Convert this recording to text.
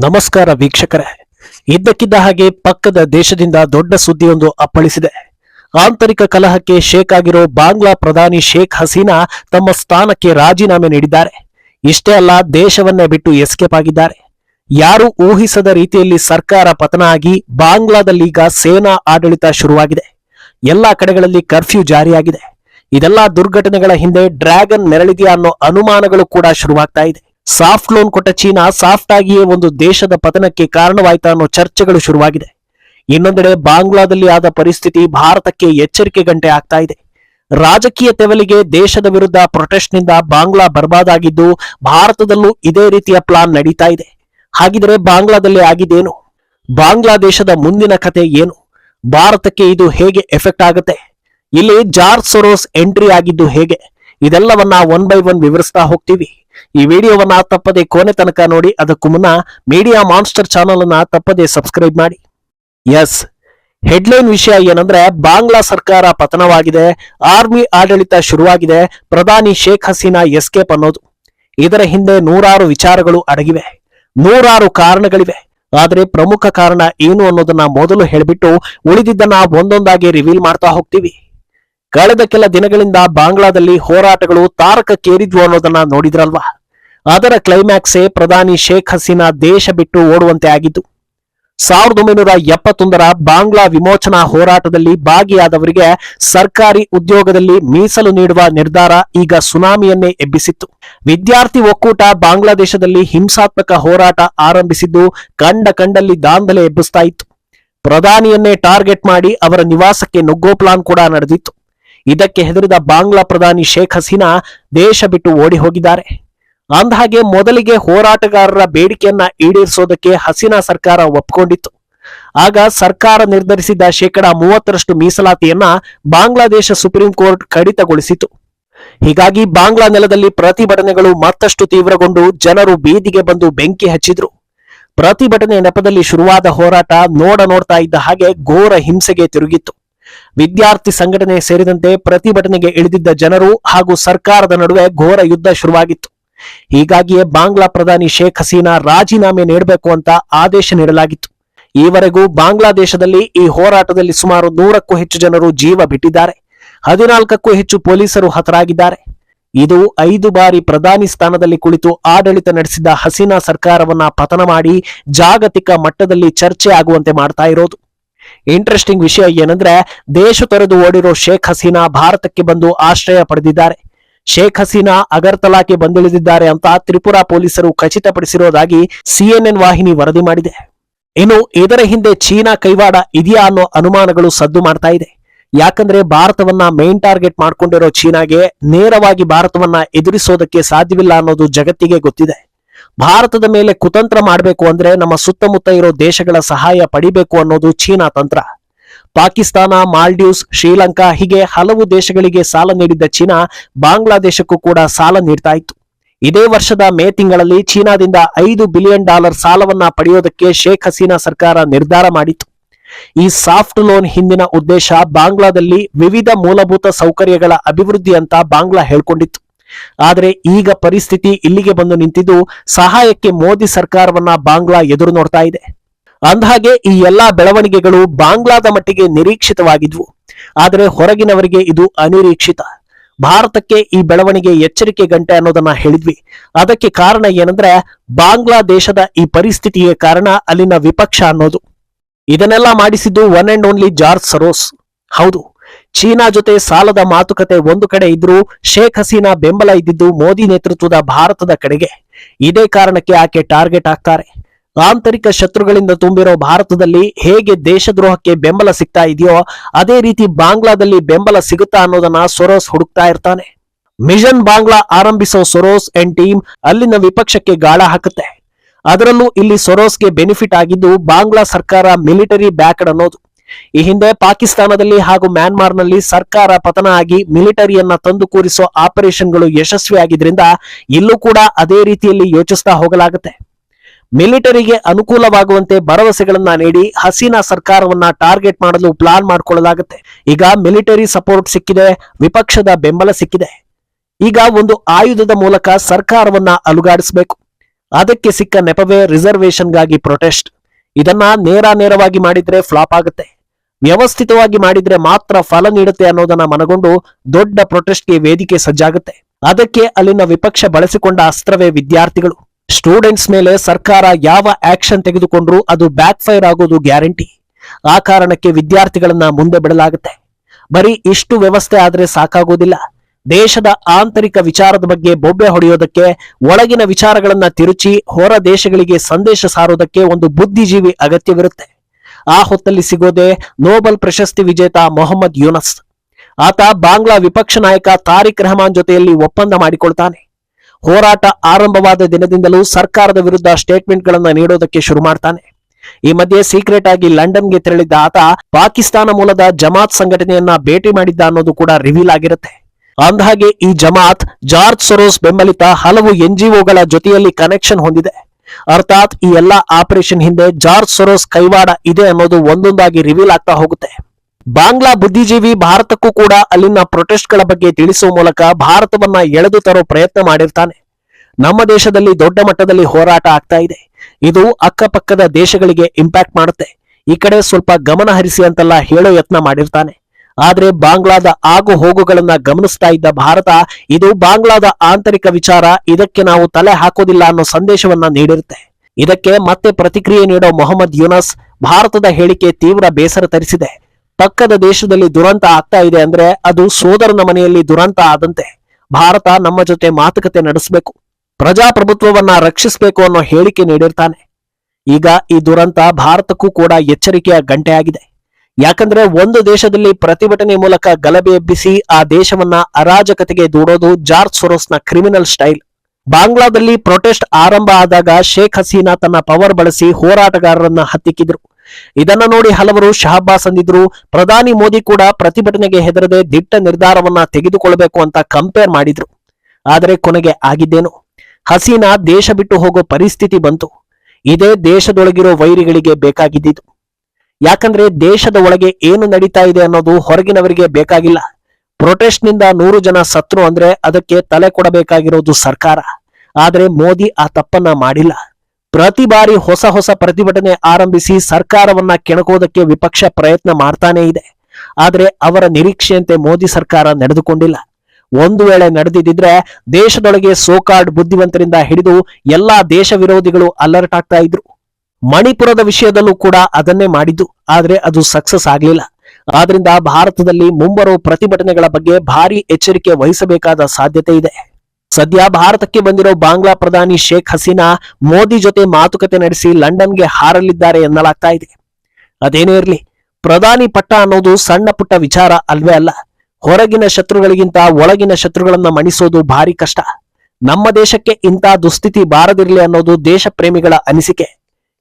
ನಮಸ್ಕಾರ ವೀಕ್ಷಕರೇ. ಇದ್ದಕ್ಕಿದ್ದ ಹಾಗೆ ಪಕ್ಕದ ದೇಶದಿಂದ ದೊಡ್ಡ ಸುದ್ದಿಯೊಂದು ಅಪ್ಪಳಿಸಿದೆ. ಆಂತರಿಕ ಕಲಹಕ್ಕೆ ಶೇಖ್ ಆಗಿರೋ ಬಾಂಗ್ಲಾ ಪ್ರಧಾನಿ ಶೇಖ್ ಹಸೀನಾ ತಮ್ಮ ಸ್ಥಾನಕ್ಕೆ ರಾಜೀನಾಮೆ ನೀಡಿದ್ದಾರೆ. ಇಷ್ಟೇ ಅಲ್ಲ, ದೇಶವನ್ನೇ ಬಿಟ್ಟು ಎಸ್ಕೇಪ್ ಆಗಿದ್ದಾರೆ. ಯಾರು ಊಹಿಸದ ರೀತಿಯಲ್ಲಿ ಸರ್ಕಾರ ಪತನ ಆಗಿ ಬಾಂಗ್ಲಾದಲ್ಲೀಗ ಸೇನಾ ಆಡಳಿತ ಶುರುವಾಗಿದೆ. ಎಲ್ಲಾ ಕಡೆಗಳಲ್ಲಿ ಕರ್ಫ್ಯೂ ಜಾರಿಯಾಗಿದೆ. ಇದೆಲ್ಲಾ ದುರ್ಘಟನೆಗಳ ಹಿಂದೆ ಡ್ರ್ಯಾಗನ್ ನೆರಳಿದೆಯಾ ಅನ್ನೋ ಅನುಮಾನಗಳು ಕೂಡ ಶುರುವಾಗ್ತಾ ಇದೆ. ಸಾಫ್ಟ್ ಲೋನ್ ಕೊಟ್ಟ ಚೀನಾ ಸಾಫ್ಟ್ ಆಗಿಯೇ ಒಂದು ದೇಶದ ಪತನಕ್ಕೆ ಕಾರಣವಾಯ್ತಾ ಅನ್ನೋ ಚರ್ಚೆಗಳು ಶುರುವಾಗಿದೆ. ಇನ್ನೊಂದೆಡೆ ಬಾಂಗ್ಲಾದಲ್ಲಿ ಆದ ಪರಿಸ್ಥಿತಿ ಭಾರತಕ್ಕೆ ಎಚ್ಚರಿಕೆ ಗಂಟೆ ಆಗ್ತಾ ಇದೆ. ರಾಜಕೀಯ ತೆವಲಿಗೆ ದೇಶದ ವಿರುದ್ಧ ಪ್ರೊಟೆಸ್ಟ್ನಿಂದ ಬಾಂಗ್ಲಾ ಬರ್ಬಾದಾಗಿದ್ದು ಭಾರತದಲ್ಲೂ ಇದೇ ರೀತಿಯ ಪ್ಲಾನ್ ನಡೀತಾ ಇದೆ. ಹಾಗಿದ್ರೆ ಬಾಂಗ್ಲಾದಲ್ಲಿ ಆಗಿದೇನು ಬಾಂಗ್ಲಾದೇಶದ ಮುಂದಿನ ಕತೆ ಏನು? ಭಾರತಕ್ಕೆ ಇದು ಹೇಗೆ ಎಫೆಕ್ಟ್ ಆಗುತ್ತೆ? ಇಲ್ಲಿ ಜಾರ್ಜ್ ಸೊರೋಸ್ ಎಂಟ್ರಿ ಆಗಿದ್ದು ಹೇಗೆ? ಇದೆಲ್ಲವನ್ನ ಒನ್ ಬೈ ಒನ್ ವಿವರಿಸ್ತಾ ಹೋಗ್ತೀವಿ. ಈ ವಿಡಿಯೋವನ್ನ ತಪ್ಪದೆ ಕೊನೆ ತನಕ ನೋಡಿ, ಅದಕ್ಕೂ ಮುನ್ನ ಮೀಡಿಯಾ ಮಾನ್ಸ್ಟರ್ ಚಾನಲ್ ಅನ್ನ ತಪ್ಪದೆ ಸಬ್ಸ್ಕ್ರೈಬ್ ಮಾಡಿ. ಎಸ್ ಹೆಡ್ಲೈನ್ ವಿಷಯ ಏನಂದ್ರೆ, ಬಾಂಗ್ಲಾ ಸರ್ಕಾರ ಪತನವಾಗಿದೆ, ಆರ್ಮಿ ಆಡಳಿತ ಶುರುವಾಗಿದೆ, ಪ್ರಧಾನಿ ಶೇಖ್ ಹಸೀನಾ ಎಸ್ಕೇಪ್ ಅನ್ನೋದು. ಇದರ ಹಿಂದೆ ನೂರಾರು ವಿಚಾರಗಳು ಅಡಗಿವೆ, ನೂರಾರು ಕಾರಣಗಳಿವೆ. ಆದರೆ ಪ್ರಮುಖ ಕಾರಣ ಏನು ಅನ್ನೋದನ್ನ ಮೊದಲು ಹೇಳಿಬಿಟ್ಟು ಉಳಿದಿದ್ದನ್ನ ಒಂದೊಂದಾಗಿ ರಿವೀಲ್ ಮಾಡ್ತಾ ಹೋಗ್ತೀವಿ. ಕಳೆದ ಕೆಲ ದಿನಗಳಿಂದ ಬಾಂಗ್ಲಾದಲ್ಲಿ ಹೋರಾಟಗಳು ತಾರಕಕ್ಕೇರಿದ್ವು ಅನ್ನೋದನ್ನ ನೋಡಿದ್ರಲ್ವಾ? ಅದರ ಕ್ಲೈಮ್ಯಾಕ್ಸೇ ಪ್ರಧಾನಿ ಶೇಖ್ ಹಸೀನಾ ದೇಶ ಬಿಟ್ಟು ಓಡುವಂತೆ ಆಗಿದ್ದು, ಸಾವಿರದ ಒಂಬೈನೂರ ಎಪ್ಪತ್ತೊಂದರ ಬಾಂಗ್ಲಾ ವಿಮೋಚನಾ ಹೋರಾಟದಲ್ಲಿ ಭಾಗಿಯಾದವರಿಗೆ ಸರ್ಕಾರಿ ಉದ್ಯೋಗದಲ್ಲಿ ಮೀಸಲು ನೀಡುವ ನಿರ್ಧಾರ ಈಗ ಸುನಾಮಿಯನ್ನೇ ಎಬ್ಬಿಸಿತ್ತು. ವಿದ್ಯಾರ್ಥಿ ಒಕ್ಕೂಟ ಬಾಂಗ್ಲಾದೇಶದಲ್ಲಿ ಹಿಂಸಾತ್ಮಕ ಹೋರಾಟ ಆರಂಭಿಸಿದ್ದು ಕಂಡ ಕಂಡಲ್ಲಿ ದಾಂಧಲೆ ಎಬ್ಬಿಸ್ತಾ ಇತ್ತು. ಪ್ರಧಾನಿಯನ್ನೇ ಟಾರ್ಗೆಟ್ ಮಾಡಿ ಅವರ ನಿವಾಸಕ್ಕೆ ನುಗ್ಗೋ ಪ್ಲಾನ್ ಕೂಡ ನಡೆದಿತ್ತು. ಇದಕ್ಕೆ ಹೆದರಿದ ಬಾಂಗ್ಲಾ ಪ್ರಧಾನಿ ಶೇಖ್ ಹಸೀನಾ ದೇಶ ಬಿಟ್ಟು ಓಡಿ ಹೋಗಿದ್ದಾರೆ ಅಂದಹಾಗೆ ಮೊದಲಿಗೆ ಹೋರಾಟಗಾರರ ಬೇಡಿಕೆಯನ್ನ ಈಡೇರಿಸೋದಕ್ಕೆ ಹಸೀನಾ ಸರ್ಕಾರ ಒಪ್ಪಿಕೊಂಡಿತ್ತು ಆಗ ಸರ್ಕಾರ ನಿರ್ಧರಿಸಿದ್ದ ಶೇಕಡಾ ಮೂವತ್ತರಷ್ಟು ಮೀಸಲಾತಿಯನ್ನ ಬಾಂಗ್ಲಾದೇಶ ಸುಪ್ರೀಂ ಕೋರ್ಟ್ ಕಡಿತಗೊಳಿಸಿತು. ಹೀಗಾಗಿ ಬಾಂಗ್ಲಾ ನೆಲದಲ್ಲಿ ಪ್ರತಿಭಟನೆಗಳು ಮತ್ತಷ್ಟು ತೀವ್ರಗೊಂಡು ಜನರು ಬೀದಿಗೆ ಬಂದು ಬೆಂಕಿ ಹಚ್ಚಿದ್ರು. ಪ್ರತಿಭಟನೆ ನೆಪದಲ್ಲಿ ಶುರುವಾದ ಹೋರಾಟ ನೋಡ ನೋಡ್ತಾ ಇದ್ದ ಹಾಗೆ ಘೋರ ಹಿಂಸೆಗೆ ತಿರುಗಿತ್ತು. ವಿದ್ಯಾರ್ಥಿ ಸಂಘಟನೆ ಸೇರಿದಂತೆ ಪ್ರತಿಭಟನೆಗೆ ಇಳಿದಿದ್ದ ಜನರು ಹಾಗೂ ಸರ್ಕಾರದ ನಡುವೆ ಘೋರ ಯುದ್ಧ ಶುರುವಾಗಿತ್ತು. ಹೀಗಾಗಿಯೇ ಬಾಂಗ್ಲಾ ಪ್ರಧಾನಿ ಶೇಖ್ ಹಸೀನಾ ರಾಜೀನಾಮೆ ನೀಡಬೇಕು ಅಂತ ಆದೇಶ ನೀಡಲಾಗಿತ್ತು. ಈವರೆಗೂ ಬಾಂಗ್ಲಾದೇಶದಲ್ಲಿ ಈ ಹೋರಾಟದಲ್ಲಿ ಸುಮಾರು ನೂರಕ್ಕೂ ಹೆಚ್ಚು ಜನರು ಜೀವ ಬಿಟ್ಟಿದ್ದಾರೆ. ಹದಿನಾಲ್ಕಕ್ಕೂ ಹೆಚ್ಚು ಪೊಲೀಸರು ಹತರಾಗಿದ್ದಾರೆ. ಇದು ಐದು ಬಾರಿ ಪ್ರಧಾನಿ ಸ್ಥಾನದಲ್ಲಿ ಕುಳಿತು ಆಡಳಿತ ನಡೆಸಿದ ಹಸೀನಾ ಸರ್ಕಾರವನ್ನ ಪತನ ಮಾಡಿ ಜಾಗತಿಕ ಮಟ್ಟದಲ್ಲಿ ಚರ್ಚೆ ಆಗುವಂತೆ ಮಾಡ್ತಾ ಇರೋದು. ಇಂಟ್ರೆಸ್ಟಿಂಗ್ ವಿಷಯ ಏನಂದ್ರೆ ದೇಶ ತೊರೆದು ಓಡಿರೋ ಶೇಖ್ ಹಸೀನಾ ಭಾರತಕ್ಕೆ ಬಂದು ಆಶ್ರಯ ಪಡೆದಿದ್ದಾರೆ. ಶೇಖ್ ಹಸೀನಾ ಅಗರ್ತಲಾಕ್ಕೆ ಬಂದಿಳಿದಿದ್ದಾರೆ ಅಂತ ತ್ರಿಪುರಾ ಪೊಲೀಸರು ಖಚಿತಪಡಿಸಿರೋದಾಗಿ ಸಿಎನ್ಎನ್ ವಾಹಿನಿ ವರದಿ ಮಾಡಿದೆ. ಇನ್ನು ಇದರ ಹಿಂದೆ ಚೀನಾ ಕೈವಾಡ ಇದೆಯಾ ಅನ್ನೋ ಅನುಮಾನಗಳು ಸದ್ದು ಮಾಡ್ತಾ ಇದೆ. ಯಾಕಂದ್ರೆ ಭಾರತವನ್ನ ಮೇನ್ ಟಾರ್ಗೆಟ್ ಮಾಡ್ಕೊಂಡಿರೋ ಚೀನಾಗೆ ನೇರವಾಗಿ ಭಾರತವನ್ನ ಎದುರಿಸೋದಕ್ಕೆ ಸಾಧ್ಯವಿಲ್ಲ ಅನ್ನೋದು ಜಗತ್ತಿಗೆ ಗೊತ್ತಿದೆ. ಭಾರತದ ಮೇಲೆ ಕುತಂತ್ರ ಮಾಡಬೇಕು ಅಂದ್ರೆ ನಮ್ಮ ಸುತ್ತಮುತ್ತ ಇರೋ ದೇಶಗಳ ಸಹಾಯ ಪಡಿಬೇಕು ಅನ್ನೋದು ಚೀನಾ ತಂತ್ರ. ಪಾಕಿಸ್ತಾನ, ಮಾಲ್ಡೀವ್ಸ್, ಶ್ರೀಲಂಕಾ ಹೀಗೆ ಹಲವು ದೇಶಗಳಿಗೆ ಸಾಲ ನೀಡಿದ್ದ ಚೀನಾ ಬಾಂಗ್ಲಾದೇಶಕ್ಕೂ ಕೂಡ ಸಾಲ ನೀಡ್ತಾ ಇತ್ತು. ಇದೇ ವರ್ಷದ ಮೇ ತಿಂಗಳಲ್ಲಿ ಚೀನಾದಿಂದ ಐದು ಬಿಲಿಯನ್ ಡಾಲರ್ ಸಾಲವನ್ನ ಪಡೆಯೋದಕ್ಕೆ ಶೇಖ್ ಹಸೀನಾ ಸರ್ಕಾರ ನಿರ್ಧಾರ ಮಾಡಿತ್ತು. ಈ ಸಾಫ್ಟ್ ಲೋನ್ ಹಿಂದಿನ ಉದ್ದೇಶ ಬಾಂಗ್ಲಾದಲ್ಲಿ ವಿವಿಧ ಮೂಲಭೂತ ಸೌಕರ್ಯಗಳ ಅಭಿವೃದ್ಧಿ ಅಂತ ಬಾಂಗ್ಲಾ ಹೇಳ್ಕೊಂಡಿತ್ತು. ಆದರೆ ಈಗ ಪರಿಸ್ಥಿತಿ ಇಲ್ಲಿಗೆ ಬಂದು ನಿಂತಿದ್ದು ಸಹಾಯಕ್ಕೆ ಮೋದಿ ಸರ್ಕಾರವನ್ನ ಬಾಂಗ್ಲಾ ಎದುರು ನೋಡ್ತಾ ಇದೆ. ಅಂದಹಾಗೆ ಈ ಎಲ್ಲಾ ಬೆಳವಣಿಗೆಗಳು ಬಾಂಗ್ಲಾದ ಮಟ್ಟಿಗೆ ನಿರೀಕ್ಷಿತವಾಗಿದ್ವು. ಆದರೆ ಹೊರಗಿನವರಿಗೆ ಇದು ಅನಿರೀಕ್ಷಿತ. ಭಾರತಕ್ಕೆ ಈ ಬೆಳವಣಿಗೆ ಎಚ್ಚರಿಕೆ ಗಂಟೆ ಅನ್ನೋದನ್ನ ಹೇಳಿದ್ವಿ. ಅದಕ್ಕೆ ಕಾರಣ ಏನಂದ್ರೆ ಬಾಂಗ್ಲಾದೇಶದ ಈ ಪರಿಸ್ಥಿತಿಗೆ ಕಾರಣ ಅಲ್ಲಿನ ವಿಪಕ್ಷ ಅನ್ನೋದು. ಇದನ್ನೆಲ್ಲ ಮಾಡಿಸಿದ್ದು one and only George Soros. ಹೌದು ಚೀನಾ ಜೊತೆ ಸಾಲದ ಮಾತುಕತೆ ಒಂದು ಕಡೆ ಇದ್ರೂ ಶೇಖ್ ಹಸೀನಾ ಬೆಂಬಲ ಇದ್ದಿದ್ದು ಮೋದಿ ನೇತೃತ್ವದ ಭಾರತದ ಕಡೆಗೆ. ಇದೇ ಕಾರಣಕ್ಕೆ ಆಕೆ ಟಾರ್ಗೆಟ್ ಆಗ್ತಾರೆ. ಆಂತರಿಕ ಶತ್ರುಗಳಿಂದ ತುಂಬಿರೋ ಭಾರತದಲ್ಲಿ ಹೇಗೆ ದೇಶದ್ರೋಹಕ್ಕೆ ಬೆಂಬಲ ಸಿಗ್ತಾ ಇದೆಯೋ ಅದೇ ರೀತಿ ಬಾಂಗ್ಲಾದಲ್ಲಿ ಬೆಂಬಲ ಸಿಗುತ್ತಾ ಅನ್ನೋದನ್ನ ಸೊರೋಸ್ ಹುಡುಕ್ತಾ ಇರ್ತಾನೆ. ಮಿಷನ್ ಬಾಂಗ್ಲಾ ಆರಂಭಿಸೋ ಸೊರೋಸ್ ಅಂಡ್ ಟೀಮ್ ಅಲ್ಲಿನ ವಿಪಕ್ಷಕ್ಕೆ ಗಾಳ ಹಾಕುತ್ತೆ. ಅದರಲ್ಲೂ ಇಲ್ಲಿ ಸೊರೋಸ್ಗೆ ಬೆನಿಫಿಟ್ ಆಗಿದ್ದು ಬಾಂಗ್ಲಾ ಸರ್ಕಾರ ಮಿಲಿಟರಿ ಬ್ಯಾಕ್ಡ್ ಅನ್ನೋದು. ಈ ಹಿಂದೆ ಪಾಕಿಸ್ತಾನದಲ್ಲಿ ಹಾಗೂ ಮ್ಯಾನ್ಮಾರ್ನಲ್ಲಿ ಸರ್ಕಾರ ಪತನ ಆಗಿ ಮಿಲಿಟರಿಯನ್ನ ತಂದು ಕೂರಿಸೋ ಆಪರೇಷನ್ಗಳು ಯಶಸ್ವಿಯಾಗಿದ್ರಿಂದ ಇಲ್ಲೂ ಕೂಡ ಅದೇ ರೀತಿಯಲ್ಲಿ ಯೋಚಿಸ್ತಾ ಹೋಗಲಾಗುತ್ತೆ. ಮಿಲಿಟರಿಗೆ ಅನುಕೂಲವಾಗುವಂತೆ ಭರವಸೆಗಳನ್ನ ನೀಡಿ ಹಸೀನಾ ಸರ್ಕಾರವನ್ನ ಟಾರ್ಗೆಟ್ ಮಾಡಲು ಪ್ಲಾನ್ ಮಾಡಿಕೊಳ್ಳಲಾಗುತ್ತೆ. ಈಗ ಮಿಲಿಟರಿ ಸಪೋರ್ಟ್ ಸಿಕ್ಕಿದೆ, ವಿಪಕ್ಷದ ಬೆಂಬಲ ಸಿಕ್ಕಿದೆ. ಈಗ ಒಂದು ಆಯುಧದ ಮೂಲಕ ಸರ್ಕಾರವನ್ನ ಅಲುಗಾಡಿಸಬೇಕು. ಅದಕ್ಕೆ ಸಿಕ್ಕ ನೆಪವೇ ರಿಸರ್ವೇಷನ್ಗಾಗಿ ಪ್ರೊಟೆಸ್ಟ್. ಇದನ್ನ ನೇರ ನೇರವಾಗಿ ಮಾಡಿದ್ರೆ ಫ್ಲಾಪ್ ಆಗುತ್ತೆ. ವ್ಯವಸ್ಥಿತವಾಗಿ ಮಾಡಿದ್ರೆ ಮಾತ್ರ ಫಲ ನೀಡುತ್ತೆ ಅನ್ನೋದನ್ನ ಮನಗೊಂಡು ದೊಡ್ಡ ಪ್ರೊಟೆಸ್ಟ್ಗೆ ವೇದಿಕೆ ಸಜ್ಜಾಗುತ್ತೆ. ಅದಕ್ಕೆ ಅಲ್ಲಿನ ವಿಪಕ್ಷ ಬಳಸಿಕೊಂಡ ಅಸ್ತ್ರವೇ ವಿದ್ಯಾರ್ಥಿಗಳು. ಸ್ಟೂಡೆಂಟ್ಸ್ ಮೇಲೆ ಸರ್ಕಾರ ಯಾವ ಆಕ್ಷನ್ ತೆಗೆದುಕೊಂಡ್ರೂ ಅದು ಬ್ಯಾಕ್ ಫೈರ್ ಆಗೋದು ಗ್ಯಾರಂಟಿ ಆ ಕಾರಣಕ್ಕೆ ವಿದ್ಯಾರ್ಥಿಗಳನ್ನ ಮುಂದೆ ಬಿಡಲಾಗುತ್ತೆ. ಬರೀ ಇಷ್ಟು ವ್ಯವಸ್ಥೆ ಆದ್ರೆ ಸಾಕಾಗೋದಿಲ್ಲ. ದೇಶದ ಆಂತರಿಕ ವಿಚಾರದ ಬಗ್ಗೆ ಬೊಬ್ಬೆ ಹೊಡೆಯೋದಕ್ಕೆ, ಒಳಗಿನ ವಿಚಾರಗಳನ್ನ ತಿರುಚಿ, ಹೊರ ದೇಶಗಳಿಗೆ ಸಂದೇಶ ಸಾರೋದಕ್ಕೆ ಒಂದು ಬುದ್ಧಿಜೀವಿ ಅಗತ್ಯವಿರುತ್ತೆ. ಆ ಹೊತ್ತಲ್ಲಿ ಸಿಗೋದೇ ನೋಬೆಲ್ ಪ್ರಶಸ್ತಿ ವಿಜೇತ ಮೊಹಮ್ಮದ್ ಯೂನಸ್. ಆತ ಬಾಂಗ್ಲಾ ವಿಪಕ್ಷ ನಾಯಕ ತಾರಿಕ್ ರೆಹಮಾನ್ ಜೊತೆಯಲ್ಲಿ ಒಪ್ಪಂದ ಮಾಡಿಕೊಳ್ತಾನೆ. ಹೋರಾಟ ಆರಂಭವಾದ ದಿನದಿಂದಲೂ ಸರ್ಕಾರದ ವಿರುದ್ಧ ಸ್ಟೇಟ್ಮೆಂಟ್ಗಳನ್ನು ನೀಡೋದಕ್ಕೆ ಶುರು ಮಾಡ್ತಾನೆ. ಈ ಮಧ್ಯೆ ಸೀಕ್ರೆಟ್ ಆಗಿ ಲಂಡನ್ಗೆ ತೆರಳಿದ್ದ ಆತ ಪಾಕಿಸ್ತಾನ ಮೂಲದ ಜಮಾತ್ ಸಂಘಟನೆಯನ್ನ ಭೇಟಿ ಮಾಡಿದ್ದ ಅನ್ನೋದು ಕೂಡ ರಿವೀಲ್ ಆಗಿರುತ್ತೆ. ಅಂದಹಾಗೆ ಈ ಜಮಾತ್ ಜಾರ್ಜ್ ಸರೋಸ್ ಬೆಂಬಲಿತ ಹಲವು ಎನ್ಜಿಒಗಳ ಜೊತೆಯಲ್ಲಿ ಕನೆಕ್ಷನ್ ಹೊಂದಿದೆ. ಅರ್ಥಾತ್ ಈ ಎಲ್ಲಾ ಆಪರೇಷನ್ ಹಿಂದೆ ಜಾರ್ಜ್ ಸೊರೋಸ್ ಕೈವಾಡ ಇದೆ ಅನ್ನೋದು ಒಂದೊಂದಾಗಿ ರಿವೀಲ್ ಆಗ್ತಾ ಹೋಗುತ್ತೆ. ಬಾಂಗ್ಲಾ ಬುದ್ಧಿಜೀವಿ ಭಾರತಕ್ಕೂ ಕೂಡ ಅಲ್ಲಿನ ಪ್ರೊಟೆಸ್ಟ್ಗಳ ಬಗ್ಗೆ ತಿಳಿಸುವ ಮೂಲಕ ಭಾರತವನ್ನ ಎಳೆದು ತರೋ ಪ್ರಯತ್ನ ಮಾಡಿರ್ತಾನೆ. ನಮ್ಮ ದೇಶದಲ್ಲಿ ದೊಡ್ಡ ಮಟ್ಟದಲ್ಲಿ ಹೋರಾಟ ಆಗ್ತಾ ಇದೆ. ಇದು ಅಕ್ಕಪಕ್ಕದ ದೇಶಗಳಿಗೆ ಇಂಪ್ಯಾಕ್ಟ್ ಮಾಡುತ್ತೆ. ಈ ಕಡೆ ಸ್ವಲ್ಪ ಗಮನ ಹರಿಸಿ ಅಂತೆಲ್ಲ ಹೇಳೋ ಯತ್ನ ಮಾಡಿರ್ತಾನೆ. ಆದ್ರೆ ಬಾಂಗ್ಲಾದ ಆಗು ಹೋಗುಗಳನ್ನ ಗಮನಿಸ್ತಾ ಇದ್ದ ಭಾರತ, ಇದು ಬಾಂಗ್ಲಾದ ಆಂತರಿಕ ವಿಚಾರ, ಇದಕ್ಕೆ ನಾವು ತಲೆ ಹಾಕೋದಿಲ್ಲ ಅನ್ನೋ ಸಂದೇಶವನ್ನ ನೀಡಿರುತ್ತೆ. ಇದಕ್ಕೆ ಮತ್ತೆ ಪ್ರತಿಕ್ರಿಯೆ ನೀಡೋ ಮೊಹಮ್ಮದ್ ಯುನಸ್ ಭಾರತದ ಹೇಳಿಕೆ ತೀವ್ರ ಬೇಸರ ತರಿಸಿದೆ. ಪಕ್ಕದ ದೇಶದಲ್ಲಿ ದುರಂತ ಆಗ್ತಾ ಇದೆ ಅಂದ್ರೆ ಅದು ಸೋದರನ ಮನೆಯಲ್ಲಿ ದುರಂತ ಆದಂತೆ. ಭಾರತ ನಮ್ಮ ಜೊತೆ ಮಾತುಕತೆ ನಡೆಸಬೇಕು, ಪ್ರಜಾಪ್ರಭುತ್ವವನ್ನ ರಕ್ಷಿಸಬೇಕು ಅನ್ನೋ ಹೇಳಿಕೆ ನೀಡಿರ್ತಾನೆ. ಈಗ ಈ ದುರಂತ ಭಾರತಕ್ಕೂ ಕೂಡ ಎಚ್ಚರಿಕೆಯ ಗಂಟೆಯಾಗಿದೆ. ಯಾಕಂದ್ರೆ ಒಂದು ದೇಶದಲ್ಲಿ ಪ್ರತಿಭಟನೆ ಮೂಲಕ ಗಲಭೆ ಎಬ್ಬಿಸಿ ಆ ದೇಶವನ್ನ ಅರಾಜಕತೆಗೆ ದೂಡೋದು ಜಾರ್ಜ್ ಸೊರೋಸ್ನ ಕ್ರಿಮಿನಲ್ ಸ್ಟೈಲ್. ಬಾಂಗ್ಲಾದಲ್ಲಿ ಪ್ರೊಟೆಸ್ಟ್ ಆರಂಭ ಆದಾಗ ಶೇಖ್ ಹಸೀನಾ ತನ್ನ ಪವರ್ ಬಳಸಿ ಹೋರಾಟಗಾರರನ್ನ ಹತ್ತಿಕ್ಕಿದ್ರು. ಇದನ್ನ ನೋಡಿ ಹಲವರು ಶಹಬ್ಬಾಸ್ ಅಂದಿದ್ರು. ಪ್ರಧಾನಿ ಮೋದಿ ಕೂಡ ಪ್ರತಿಭಟನೆಗೆ ಹೆದರದೆ ದಿಟ್ಟ ನಿರ್ಧಾರವನ್ನ ತೆಗೆದುಕೊಳ್ಬೇಕು ಅಂತ ಕಂಪೇರ್ ಮಾಡಿದ್ರು. ಆದರೆ ಕೊನೆಗೆ ಆಗಿದ್ದೇನು? ಹಸೀನಾ ದೇಶ ಬಿಟ್ಟು ಹೋಗೋ ಪರಿಸ್ಥಿತಿ ಬಂತು. ಇದೇ ದೇಶದೊಳಗಿರೋ ವೈರಿಗಳಿಗೆ ಬೇಕಾಗಿದ್ದಿದ್ದು. ಯಾಕಂದ್ರೆ ದೇಶದ ಒಳಗೆ ಏನು ನಡೀತಾ ಇದೆ ಅನ್ನೋದು ಹೊರಗಿನವರಿಗೆ ಬೇಕಾಗಿಲ್ಲ. ಪ್ರೊಟೆಸ್ಟ್ನಿಂದ ನೂರು ಜನ ಸತ್ರು ಅಂದ್ರೆ ಅದಕ್ಕೆ ತಲೆ ಕೊಡಬೇಕಾಗಿರೋದು ಸರ್ಕಾರ. ಆದ್ರೆ ಮೋದಿ ಆ ತಪ್ಪನ್ನ ಮಾಡಿಲ್ಲ. ಪ್ರತಿ ಬಾರಿ ಹೊಸ ಹೊಸ ಪ್ರತಿಭಟನೆ ಆರಂಭಿಸಿ ಸರ್ಕಾರವನ್ನ ಕೆಣಕೋದಕ್ಕೆ ವಿಪಕ್ಷ ಪ್ರಯತ್ನ ಮಾಡ್ತಾನೇ ಇದೆ. ಆದ್ರೆ ಅವರ ನಿರೀಕ್ಷೆಯಂತೆ ಮೋದಿ ಸರ್ಕಾರ ನಡೆದುಕೊಂಡಿಲ್ಲ. ಒಂದು ವೇಳೆ ನಡೆದಿದ್ರೆ ದೇಶದೊಳಗೆ ಸೋಕಾರ್ಡ್ ಬುದ್ಧಿವಂತರಿಂದ ಹಿಡಿದು ಎಲ್ಲಾ ದೇಶ ವಿರೋಧಿಗಳು ಅಲರ್ಟ್ ಆಗ್ತಾ ಇದ್ರು. ಮಣಿಪುರದ ವಿಷಯದಲ್ಲೂ ಕೂಡ ಅದನ್ನೇ ಮಾಡಿದ್ದು. ಆದರೆ ಅದು ಸಕ್ಸಸ್ ಆಗಲಿಲ್ಲ. ಆದ್ರಿಂದ ಭಾರತದಲ್ಲಿ ಮುಂಬರುವ ಪ್ರತಿಭಟನೆಗಳ ಬಗ್ಗೆ ಭಾರಿ ಎಚ್ಚರಿಕೆ ವಹಿಸಬೇಕಾದ ಸಾಧ್ಯತೆ ಇದೆ. ಸದ್ಯ ಭಾರತಕ್ಕೆ ಬಂದಿರೋ ಬಾಂಗ್ಲಾ ಪ್ರಧಾನಿ ಶೇಖ್ ಹಸೀನಾ ಮೋದಿ ಜೊತೆ ಮಾತುಕತೆ ನಡೆಸಿ ಲಂಡನ್ಗೆ ಹಾರಲಿದ್ದಾರೆ ಎನ್ನಲಾಗ್ತಾ ಇದೆ. ಅದೇನೇ ಇರಲಿ, ಪ್ರಧಾನಿ ಪಟ್ಟ ಅನ್ನೋದು ಸಣ್ಣ ಪುಟ್ಟ ವಿಚಾರ ಅಲ್ವೇ ಅಲ್ಲ. ಹೊರಗಿನ ಶತ್ರುಗಳಿಗಿಂತ ಒಳಗಿನ ಶತ್ರುಗಳನ್ನ ಮಣಿಸೋದು ಭಾರಿ ಕಷ್ಟ. ನಮ್ಮ ದೇಶಕ್ಕೆ ಇಂಥ ದುಸ್ಥಿತಿ ಬಾರದಿರಲಿ ಅನ್ನೋದು ದೇಶ ಪ್ರೇಮಿಗಳ ಅನಿಸಿಕೆ.